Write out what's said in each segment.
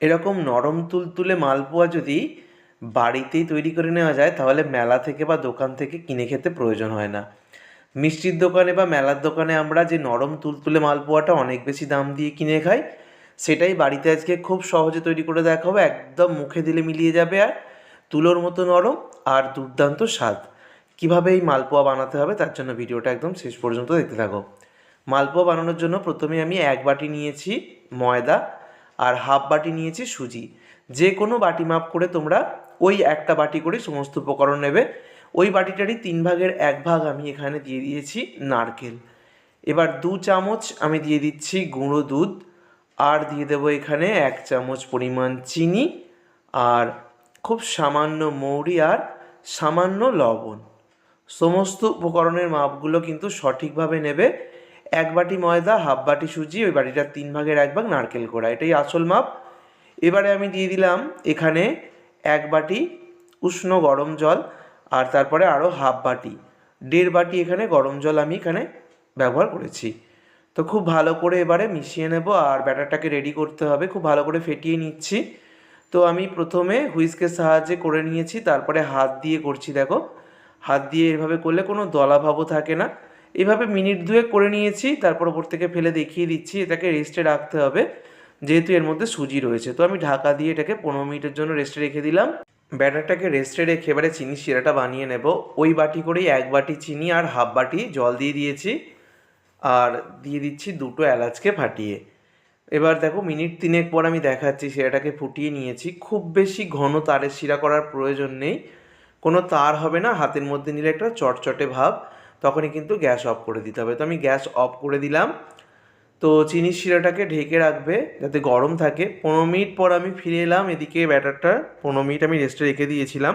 এরকম নরম তুলতুলে মালপোয়া যদি বাড়িতেই তৈরি করে নেওয়া যায়, তাহলে মেলা থেকে বা দোকান থেকে কিনে খেতে প্রয়োজন হয় না। মিষ্টির দোকানে বা মেলার দোকানে আমরা যে নরম তুলতুলে মালপোয়াটা অনেক বেশি দাম দিয়ে কিনে খাই, সেটাই বাড়িতে আজকে খুব সহজে তৈরি করে দেখাবো। একদম মুখে দিলে মিলিয়ে যাবে আর তুলোর মতো নরম আর দুর্দান্ত স্বাদ। কীভাবে এই মালপোয়া বানাতে হবে তার জন্য ভিডিওটা একদম শেষ পর্যন্ত দেখতে থাকো। মালপোয়া বানানোর জন্য প্রথমে আমি এক বাটি নিয়েছি ময়দা আর হাফ বাটি নিয়েছি সুজি। যে কোনো বাটি মাপ করে তোমরা ওই একটা বাটি করে সমস্ত উপকরণ নেবে। ওই বাটিটারই তিন ভাগের এক ভাগ আমি এখানে দিয়ে দিয়েছি নারকেল। এবার দু চামচ আমি দিয়ে দিচ্ছি গুঁড়ো দুধ আর দিয়ে দেবো এখানে এক চামচ পরিমাণ চিনি আর খুব সামান্য মৌরি আর সামান্য লবণ। সমস্ত উপকরণের মাপগুলো কিন্তু সঠিকভাবে নেবে। এক বাটি ময়দা, হাফ বাটি সুজি, ওই বাটিটার তিন ভাগের এক ভাগ নারকেল কোড়া। এটাই আসল মাপ। এবারে আমি দিয়ে দিলাম এখানে এক বাটি উষ্ণ গরম জল আর তারপরে আরও হাফ বাটি। দেড় বাটি এখানে গরম জল আমি এখানে ব্যবহার করেছি। তো খুব ভালো করে এবারে মিশিয়ে নেব আর ব্যাটারটাকে রেডি করতে হবে। খুব ভালো করে ফেটিয়ে নিচ্ছি। তো আমি প্রথমে হুইস্কের সাহায্যে করে নিয়েছি, তারপরে হাত দিয়ে করছি, দেখো। হাত দিয়ে এভাবে করলে কোনো দলাভাবও থাকে না। এভাবে মিনিট দুয়েক করে নিয়েছি তারপর ওপর থেকে ফেলে দেখিয়ে দিচ্ছি, এটাকে রেস্টে রাখতে হবে। যেহেতু এর মধ্যে সুজি রয়েছে, তো আমি ঢাকা দিয়ে এটাকে পনেরো মিনিটের জন্য রেস্টে রেখে দিলাম। ব্যাটারটাকে রেস্টে রেখে এবারে চিনি শিরাটা বানিয়ে নেব। ওই বাটি করেই এক বাটি চিনি আর হাফ বাটি জল দিয়ে দিয়েছি। আর দিয়ে দিচ্ছি দুটো এলাচকে ফাটিয়ে। এবার দেখো মিনিট তিনেক পর আমি দেখাচ্ছি শিরাটাকে ফুটিয়ে নিয়েছি। খুব বেশি ঘন তারের শিরা করার প্রয়োজন নেই। কোনো তার হবে না, হাতের মধ্যে নিলে একটা চটচটে ভাব। তখনই কিন্তু গ্যাস অফ করে দিতে হবে। তো আমি গ্যাস অফ করে দিলাম। তো চিনির শিরাটাকে ঢেকে রাখবে যাতে গরম থাকে। পনেরো মিনিট পর আমি ফিরে এলাম। এদিকে ব্যাটারটা পনেরো মিনিট আমি রেস্টে রেখে দিয়েছিলাম।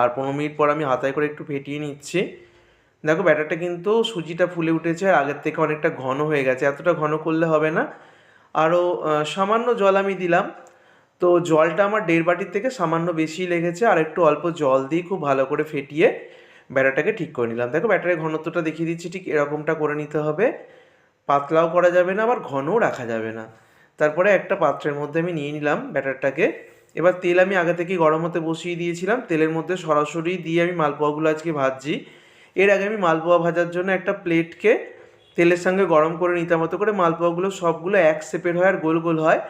আর পনেরো মিনিট পর আমি হাতায় করে একটু ফেটিয়ে নিচ্ছি। দেখো ব্যাটারটা কিন্তু সুজিটা ফুলে উঠেছে আর আগের থেকে অনেকটা ঘন হয়ে গেছে। এতটা ঘন করলে হবে না। আরও সামান্য জল আমি দিলাম। তো জলটা আমার দেড় বাটির থেকে সামান্য বেশি লেগেছে। আর একটু অল্প জল দিয়ে খুব ভালো করে ফেটিয়ে ব্যাটারটাকে ঠিক করে নিলাম। দেখো ব্যাটারের ঘনত্বটা দেখিয়ে দিচ্ছি, ঠিক এরকমটা করে নিতে হবে। পাতলাও করা যাবে না, আবার ঘনও রাখা যাবে না। তারপরে একটা পাত্রের মধ্যে আমি নিয়ে নিলাম ব্যাটারটাকে। এবার তেল আমি আগে থেকেই গরম হতে বসিয়ে দিয়েছিলাম। তেলের মধ্যে সরাসরি দিয়ে আমি মালপোয়াগুলো আজকে ভাজছি। এর আগে আমি মালপোয়া ভাজার জন্য একটা প্লেটকে তেলের সঙ্গে গরম করে নিতাম মতো করে মালপোয়াগুলো সবগুলো এক শেপের হয় আর গোল গোল হয়।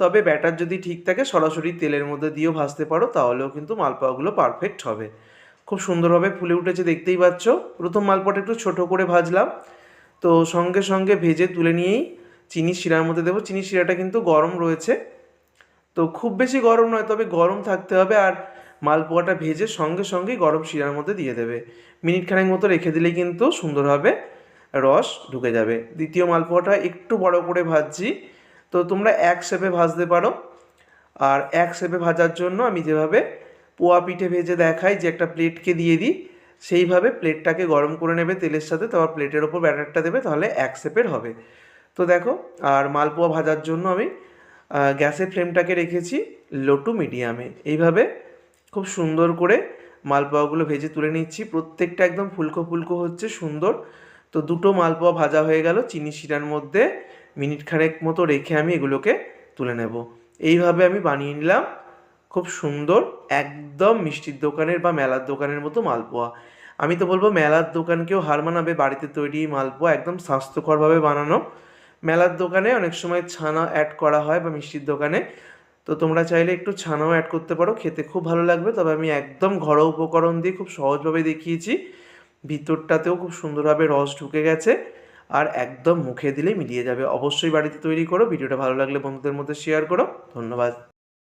তবে ব্যাটার যদি ঠিক থাকে, সরাসরি তেলের মধ্যে দিয়েও ভাজতে পারো, তাহলেও কিন্তু মালপোয়াগুলো পারফেক্ট হবে। খুব সুন্দরভাবে ফুলে উঠেছে, দেখতেই পাচ্ছ। প্রথম মালপোয়াটা একটু ছোট করে ভাজলাম। তো সঙ্গে সঙ্গে ভেজে তুলে নিয়েই চিনি শিরার মধ্যে দেবো। চিনি শিরাটা কিন্তু গরম রয়েছে। তো খুব বেশি গরম নয়, তবে গরম থাকতে হবে আর মালপোয়াটা ভেজে সঙ্গে সঙ্গেই গরম শিরার মধ্যে দিয়ে দেবে। মিনিট খানেক মতো রেখে দিলেই কিন্তু সুন্দরভাবে রস ঢুকে যাবে। দ্বিতীয় মালপোয়াটা একটু বড় করে ভাজছি। তো তোমরা এক শেপে ভাজতে পারো। আর এক শেপে ভাজার জন্য আমি যেভাবে পোয়া পিঠে ভেজে দেখাই, যে একটা প্লেটকে দিয়ে দিই। সেইভাবে প্লেটটাকে গরম করে নেবে তেলের সাথে, তারপর প্লেটের ওপর ব্যাটারটা দেবে, তাহলে এক সেপের হবে। তো দেখো, আর মালপোয়া ভাজার জন্য আমি গ্যাসের ফ্লেমটাকে রেখেছি লো টু মিডিয়ামে। এইভাবে খুব সুন্দর করে মালপোয়াগুলো ভেজে তুলে নিচ্ছি। প্রত্যেকটা একদম ফুলকো ফুলকো হচ্ছে সুন্দর। তো দুটো মালপোয়া ভাজা হয়ে গেল, চিনি শিরার মধ্যে মিনিট খানেক মতো রেখে আমি এগুলোকে তুলে নেব। এইভাবে আমি বানিয়ে নিলাম। খুব সুন্দর, একদম মিষ্টির দোকানের বা মেলার দোকানের মতো মালপোয়া। আমি তো বলব মেলার দোকানকেও হার মানাবে, বাড়িতে তৈরি মালপোয়া একদম স্বাস্থ্যকরভাবে বানানো। মেলার দোকানে অনেক সময় ছানা অ্যাড করা হয় বা মিষ্টির দোকানে। তো তোমরা চাইলে একটু ছানাও অ্যাড করতে পারো, খেতে খুব ভালো লাগবে। তবে আমি একদম ঘরোয়া উপকরণ দিয়ে খুব সহজভাবে দেখিয়েছি। ভিতরটাতেও খুব সুন্দরভাবে রস ঢুকে গেছে আর একদম মুখে দিলে মিলিয়ে যাবে। অবশ্যই বাড়িতে তৈরি করো, ভিডিওটা ভালো লাগলে বন্ধুদের মধ্যে শেয়ার করো। ধন্যবাদ।